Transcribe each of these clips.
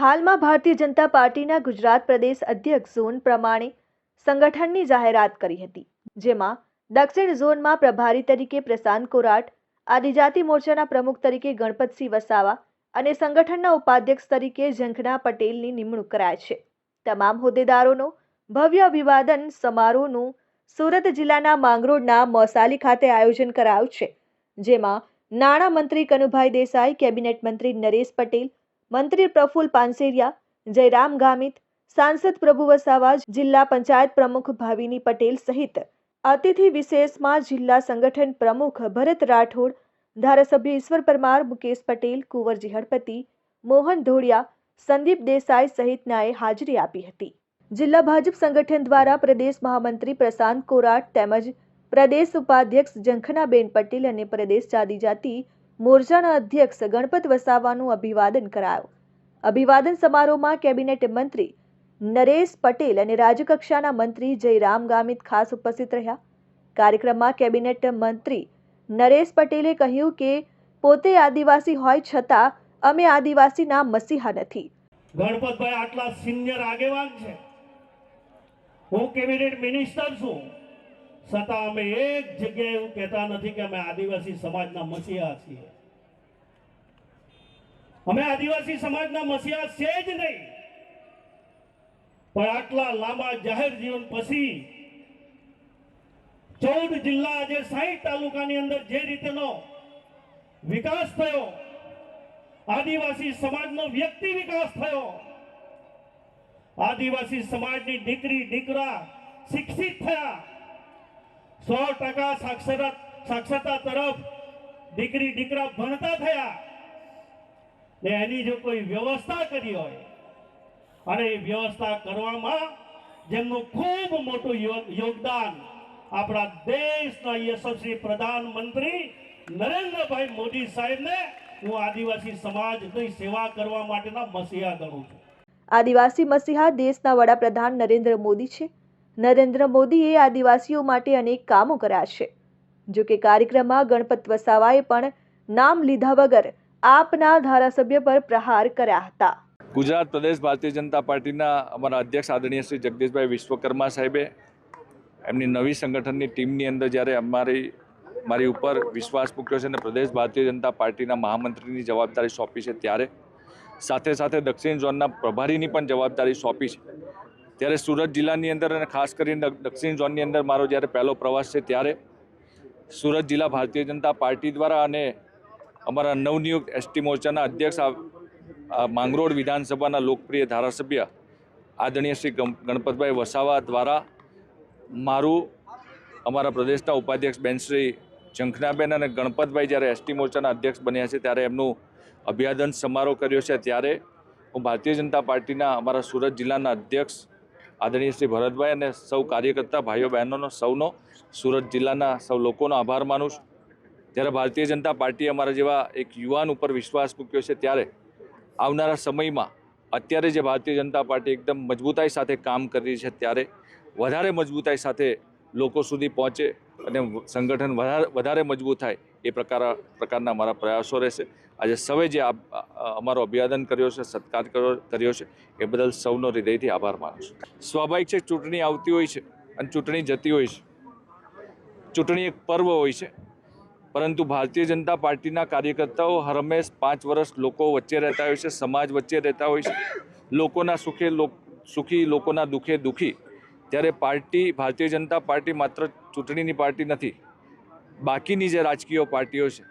હાલમાં ભારતીય જનતા પાર્ટીના ગુજરાત પ્રદેશ અધ્યક્ષ ઝોન પ્રમાણે સંગઠનની જાહેરાત કરી હતી, જેમાં દક્ષિણ ઝોનમાં પ્રભારી તરીકે પ્રશાંત કોરાટ, આદિજાતિ મોરચાના પ્રમુખ તરીકે ગણપતસિંહ વસાવા અને સંગઠનના ઉપાધ્યક્ષ તરીકે ઝંખના પટેલની નિમણૂક કરાય છે. તમામ હોદ્દેદારોનો ભવ્ય અભિવાદન સમારોહનું સુરત જિલ્લાના માંગરોળના મોસાલી ખાતે આયોજન કરાયું છે, જેમાં નાણાં મંત્રી કનુભાઈ દેસાઈ, કેબિનેટ મંત્રી નરેશ પટેલ મંત્રી પ્રફુલ પાનસેરિયા, જયરામ ગામિત, સાંસદ પ્રભુ વસાવા જિલ્લા પંચાયત પ્રમુખ ભાવિની પટેલ સહિત અતિથિ વિશેષમાં જિલ્લા સંગઠન પ્રમુખ ભરત રાઠોડ, ધારાસભ્ય ઈશ્વર પરમાર, મુકેશ પટેલ કુંવરજી હળપતિ મોહન ધોળિયા, સંદીપ દેસાઈ સહિતનાએ હાજરી આપી હતી. જિલ્લા ભાજપ સંગઠન દ્વારા પ્રદેશ મહામંત્રી પ્રશાંત કોરાટ તેમજ પ્રદેશ ઉપાધ્યક્ષ જંખનાબેન પટેલ અને પ્રદેશ આદિજાતિ મોરચાના અધ્યક્ષ ગણપત વસાવાનું અભિવાદન કરાયું. અભિવાદન સમારોહમાં કેબિનેટ મંત્રી નરેશ પટેલ અને રાજ્યકક્ષાના મંત્રી જયરામ ગામિત ખાસ ઉપસ્થિત રહ્યા. કાર્યક્રમમાં કેબિનેટ મંત્રી નરેશ પટેલે કહ્યું કે, પોતે આદિવાસી હોય છતાં અમે આદિવાસીના મસીહા નથી. ગણપતભાઈ આટલા સિનિયર આગેવાન છે. હું કેબિનેટ મિનિસ્ટર છું. છતાં અમે એક જગ્યાએ એવું કહેતા નથી કે અમે આદિવાસી સમાજના મસીહા છીએ. અમે આદિવાસી સમાજના મસીહા છે જ નહીં. પણ આટલા લાંબા જાહેર જીવન પછી ચૌદ જિલ્લા આજે સાહીઠ તાલુકાની અંદર જે રીતેનો વિકાસ થયો, આદિવાસી સમાજનો વ્યક્તિ વિકાસ થયો, આદિવાસી સમાજની દીકરી દીકરા શિક્ષિત થયા સો ટકા સાક્ષરતા સાક્ષરતા તરફ દીકરી, દીકરા ભણતા થયા. ને એની જો કોઈ વ્યવસ્થા કરી હોય, અને એ વ્યવસ્થા કરવામાં જેમનું ખૂબ મોટું યોગદાન આપણા દેશના યશસ્વી પ્રધાનમંત્રી નરેન્દ્રભાઈ મોદી સાહેબને હું આદિવાસી સમાજની સેવા કરવા માટેના મસીહા ગણું છું. આદિવાસી મસીહા દેશના વડાપ્રધાન નરેન્દ્ર મોદી છે. નરેન્દ્ર મોદીએ આદિવાસીઓ માટે અનેક કામો કર્યા છે. જો કે કાર્યક્રમમાં ગણપત વસાવાએ પણ નામ લીધા વગર આપના ધારાસભ્ય પર પ્રહાર કર્યા હતા. ગુજરાત પ્રદેશ ભારતીય જનતા પાર્ટીના અમારા અધ્યક્ષ આદરણીય શ્રી જગદીશભાઈ વિશ્વકર્મા સાહેબે એમની નવી સંગઠનની ટીમની અંદર જ્યારે અમારી, મારી ઉપર વિશ્વાસ મૂક્યો છે અને પ્રદેશ ભારતીય જનતા પાર્ટીના મહામંત્રીની જવાબદારી સોંપી છે ત્યારે, સાથે સાથે દક્ષિણ ઝોનના પ્રભારીની પણ જવાબદારી સોંપી છે. ત્યારે સુરત જિલ્લાની અંદર અને ખાસ કરીને દક્ષિણ ઝોનની અંદર મારો જ્યારે પહેલો પ્રવાસ છે ત્યારે સુરત જિલ્લા ભારતીય જનતા પાર્ટી દ્વારા અને અમારા નવનિયુક્ત એસટી મોરચાના અધ્યક્ષ માંગરોળ વિધાનસભાના લોકપ્રિય ધારાસભ્ય આદરણીય શ્રી ગણપતભાઈ વસાવા દ્વારા મારું, અમારા પ્રદેશના ઉપાધ્યક્ષ બેન શ્રી ઝંખનાબેન અને ગણપતભાઈ જ્યારે એસટી મોરચાના અધ્યક્ષ બન્યા છે ત્યારે એમનું અભિવાદન સમારોહ કર્યો છે. ત્યારે હું ભારતીય જનતા પાર્ટીના અમારા સુરત જિલ્લાના અધ્યક્ષ આદરણીય શ્રી ભરતભાઈ અને સૌ કાર્યકર્તા, ભાઈઓ, બહેનોનો, સૌનો સુરત જિલ્લાના સૌ લોકોનો આભાર માનું છું. જ્યારે ભારતીય જનતા પાર્ટીએ અમારા જેવા એક યુવાન ઉપર વિશ્વાસ મૂક્યો છે ત્યારે આવનારા સમયમાં અત્યારે જે ભારતીય જનતા પાર્ટી એકદમ મજબૂતાઈ સાથે કામ કરી છે ત્યારે વધારે મજબૂતાઈ સાથે લોકો સુધી પહોંચે અને સંગઠન વધારે મજબૂત થાય એ પ્રકાર, પ્રકારના અમારા પ્રયાસો રહેશે. આજે સૌએ જે અમારો અભિવાદન કર્યો છે, સત્કાર કર્યો છે, એ બદલ સૌનો હૃદયથી આભાર માનું છું. સ્વાભાવિક છે, ચૂંટણી આવતી હોય છે અને ચૂંટણી જતી હોય છે. ચૂંટણી એક પર્વ હોય છે. પરંતુ ભારતીય જનતા પાર્ટીના કાર્યકર્તાઓ હરમેશ પાંચ વર્ષ લોકો વચ્ચે રહેતા હોય છે, સમાજ વચ્ચે રહેતા હોય છે. લોકોના સુખે સુખી, લોકોના દુઃખે દુઃખી. ત્યારે પાર્ટી, ભારતીય જનતા પાર્ટી માત્ર ચૂંટણીની પાર્ટી નથી બાકીની જે રાજકીય પાર્ટીઓ છે,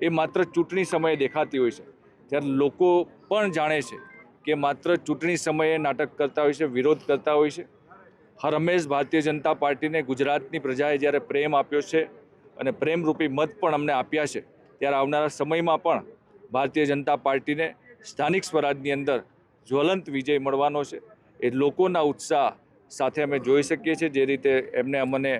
એ માત્ર ચૂંટણી સમયે દેખાતી હોય છે. ત્યારે લોકો પણ જાણે છે કે માત્ર ચૂંટણી સમયે નાટક કરતા હોય છે, વિરોધ કરતા હોય છે. હરમેશ ભારતીય જનતા પાર્ટીને ગુજરાતની પ્રજાએ જ્યારે પ્રેમ આપ્યો છે અને પ્રેમરૂપી મત પણ અમને આપ્યા છે, ત્યારે આવનારા સમયમાં પણ ભારતીય જનતા પાર્ટીને સ્થાનિક સ્વરાજની અંદર જ્વલંત વિજય મળવાનો છે. એ લોકોના ઉત્સાહ સાથે અમે જોઈ શકીએ છીએ જે રીતે એમને અમને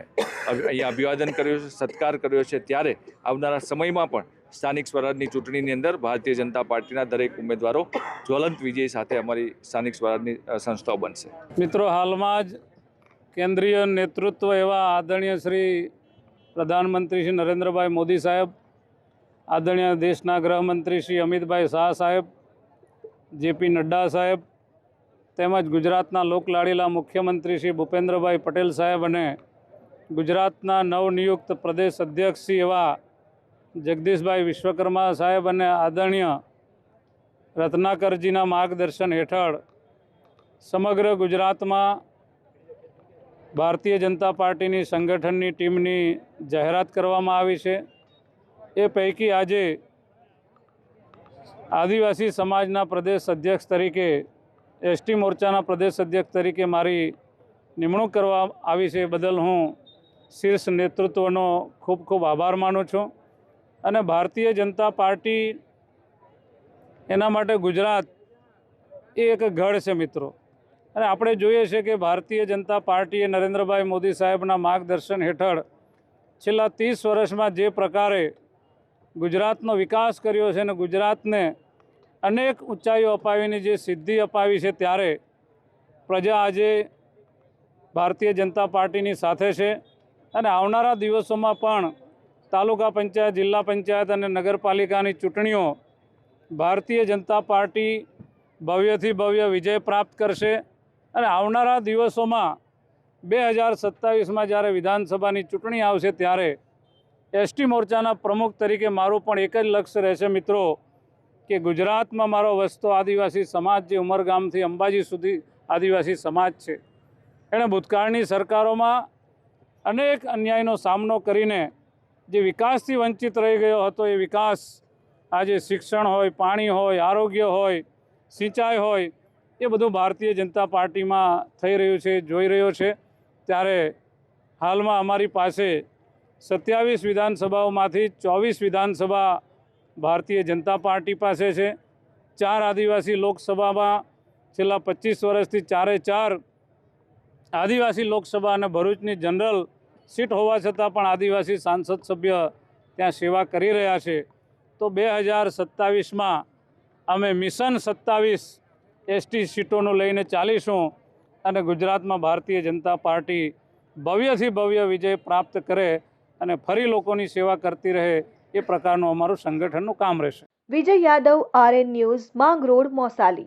અહીંયા અભિવાદન કર્યું છે, સત્કાર કર્યો છે. ત્યારે આવનારા સમયમાં પણ સ્થાનિક સ્વરાજની ચૂંટણીની અંદર ભારતીય જનતા પાર્ટીના દરેક ઉમેદવારો જ્વલંત વિજય સાથે અમારી સ્થાનિક સ્વરાજની સંસ્થાઓ બનશે. મિત્રો, હાલમાં જ કેન્દ્રીય નેતૃત્વ એવા આદરણીય શ્રી પ્રધાનમંત્રી શ્રી નરેન્દ્રભાઈ મોદી સાહેબ, આદરણીય દેશના ગૃહમંત્રી શ્રી અમિતભાઈ શાહ સાહેબ, જેપી નડ્ડા સાહેબ તેમજ ગુજરાતના લોકલાડીલા મુખ્યમંત્રી શ્રી ભૂપેન્દ્રભાઈ પટેલ સાહેબ અને ગુજરાતના નવનિયુક્ત પ્રદેશ અધ્યક્ષ શ્રી એવા જગદીશભાઈ વિશ્વકર્મા સાહેબ અને આદરણીય રત્નાકરજીના માર્ગદર્શન હેઠળ સમગ્ર ગુજરાતમાં ભારતીય જનતા પાર્ટીની સંગઠનની ટીમની જાહેરાત કરવામાં આવી છે. એ પૈકી આજે આદિવાસી સમાજના પ્રદેશ અધ્યક્ષ તરીકે એસટી મોરચાના પ્રદેશ અધ્યક્ષ તરીકે મારી નિમણૂક કરવા આવી છે બદલ હું શીર્ષ નેતૃત્વનો ખૂબ ખૂબ આભાર માનું છું. અને ભારતીય જનતા પાર્ટી એના માટે ગુજરાત એ એક ગઢ છે મિત્રો. અને આપણે જોઈએ છે કે ભારતીય જનતા પાર્ટીએ નરેન્દ્રભાઈ મોદી સાહેબના માર્ગદર્શન હેઠળ છેલ્લા ત્રીસ વર્ષમાં જે પ્રકારે ગુજરાતનો વિકાસ કર્યો છે અને ગુજરાતને અનેક ઊંચાઈઓ અપાવીને જે સિદ્ધિ અપાવી છે ત્યારે પ્રજા આજે ભારતીય જનતા પાર્ટીની સાથે છે અને આવનારા દિવસોમાં પણ તાલુકા પંચાયત, જિલ્લા પંચાયત અને નગરપાલિકાની ચૂંટણીઓ ભારતીય જનતા પાર્ટી ભવ્યથી ભવ્ય વિજય પ્રાપ્ત કરશે અને આવનારા દિવસોમાં બે હજાર સત્તાવીસમાં જ્યારે વિધાનસભાની ચૂંટણી આવશે ત્યારે એસટી મોરચાના પ્રમુખ તરીકે મારું પણ એક જ લક્ષ્ય રહેશે મિત્રો કે ગુજરાતમાં મારો વસતો આદિવાસી સમાજ જે ઉમરગામથી અંબાજી સુધી આદિવાસી સમાજ છે, એણે ભૂતકાળની સરકારોમાં અનેક અન્યાયનો સામનો કરીને જે વિકાસથી વંચિત રહી ગયો હતો, એ વિકાસ આજે શિક્ષણ હોય, પાણી હોય, આરોગ્ય હોય, સિંચાઈ હોય, એ બધું ભારતીય જનતા પાર્ટીમાં થઈ રહ્યું છે, જોઈ રહ્યો છે. ત્યારે હાલમાં અમારી પાસે સત્યાવીસ વિધાનસભાઓમાંથી ચોવીસ વિધાનસભા ભારતીય જનતા પાર્ટી પાસે છે. ચાર આદિવાસી લોકસભામાં છેલ્લા પચીસ વર્ષથી ચારે ચાર આદિવાસી લોકસભા અને ભરૂચની જનરલ સીટ હોવા છતાં પણ આદિવાસી સાંસદ સભ્ય ત્યાં સેવા કરી રહ્યા છે. તો બે હજાર સત્તાવીસમાં અમે મિશન સત્તાવીસ એસટી સીટોનું લઈને ચાલીશું અને ગુજરાતમાં ભારતીય જનતા પાર્ટી ભવ્યથી ભવ્ય વિજય પ્રાપ્ત કરે અને ફરી લોકોની સેવા કરતી રહે એ પ્રકારનું અમારું સંગઠનનું કામ રહેશે. Vijay Yadav RN news Mangrol Mosali.